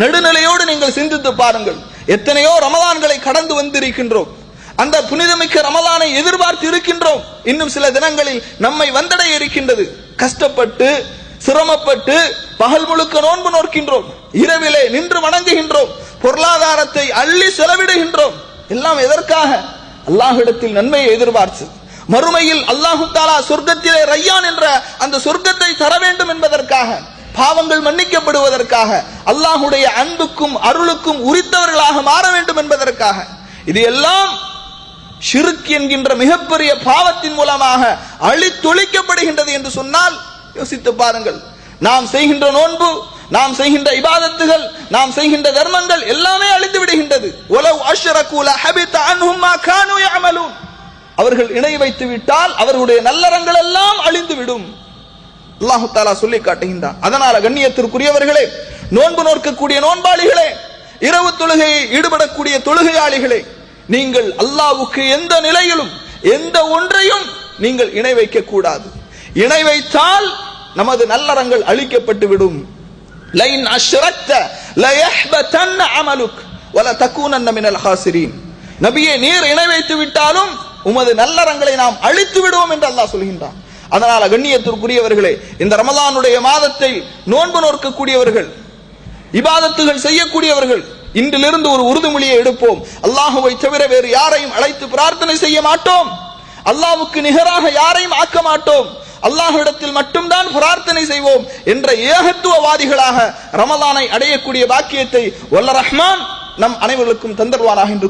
நடுநிலையோடு நீங்கள் சிந்தித்து பாருங்கள். எத்தனையோ ரமலான்களை கடந்து வந்திருக்கின்றோம். அந்த புனிதமிக்க ரமலானை எதிர்பார்த்து இருக்கின்றோம். இன்னும் சில தினங்களில் நம்மை வந்தடைய இருக்கின்றது. கஷ்டப்பட்டு சிரமப்பட்டு பகல் முழுக்க நோன்பு நோக்கின்றோம் இரவிலே நின்று வணங்குகின்றோம். பொருளாதாரத்தை அள்ளி செலவிடுகின்றோம். எல்லாம் எதற்காக? அல்லாஹிடத்தில் நன்மையை எதிர்பார்த்து. மறுமையில் அல்லாஹு தாலா சொர்க்கத்திலே ரையான் என்ற அந்த சொர்க்கத்தை தர வேண்டும் என்பதற்காக. பாவங்கள் மன்னிக்கப்படுவதற்காக அல்லாஹுடைய அன்புக்கும் அருளுக்கும் உரித்தவர்களாக மாற வேண்டும் என்பதற்காக. இது எல்லாம் ஷிருக் என்கின்ற மிகப்பெரிய பாவத்தின் மூலமாக அழித்தொழிக்கப்படுகின்றது என்று சொன்னால் யோசித்து பாருங்கள். நாம் செய்கின்ற நோன்பு நாம் செய்கின்ற இபாதத்துகள் நாம் செய்கின்ற தர்மங்கள் எல்லாமே அழிந்து விடுகின்றது. உலவ் அஷ்ரகூல ஹபித அன்ஹும் மா யஅமலூன். அவர்கள் இணை வைத்து விட்டால் அவர்களுடைய நல்லறங்கள் எல்லாம் அழிந்து விடும். அல்லாஹு தாலா சொல்லி காட்டுகின்றான். அதனால கண்ணியத்திற்குரியவர்களே நோன்பு நோக்கக்கூடிய நோன்பாளிகளே இரவு தொழுகையை ஈடுபடக்கூடிய தொழுகையாளிகளே நீங்கள் அல்லாவுக்கு எந்த நிலையிலும் எந்த ஒன்றையும் நீங்கள் இணை வைக்க கூடாது. இணை வைத்தால் நமது நல்லறங்கள் அழிக்கப்பட்டு விடும். லைன் அஷ்ரக்த லயஹ்பதன்ன அமலுக் வல தக்கூனன்ன மினல் ஹாசிரீன். நபியே நீர் இணை வைத்து விட்டாலும் உமது நல்லறங்களை நாம் அழித்து விடுவோம் என்று அல்லாஹ் சொல்கின்றான். அதனால கண்ணியத்திற்குரியவர்களே இந்த ரமதானுடைய மாதத்தை நோன்பு நோக்கக்கூடியவர்கள் இபாதத்துகள் செய்யக்கூடியவர்கள் இன்றிலிருந்து ஒரு உறுதிமொழியை எடுப்போம். அல்லாஹுவை தவிர வேறு யாரையும் அழைத்து பிரார்த்தனை செய்ய மாட்டோம். அல்லாவுக்கு நிகராக யாரையும் ஆக்க மாட்டோம். அல்லாஹ்விடத்தில் மட்டும்தான் பிரார்த்தனை செய்வோம் என்ற ஏகத்துவவாதிகளாக ரமலானை அடையக்கூடிய பாக்கியத்தை வல்ல ரஹ்மான் நம் அனைவருக்கும் தந்தருவானாக என்று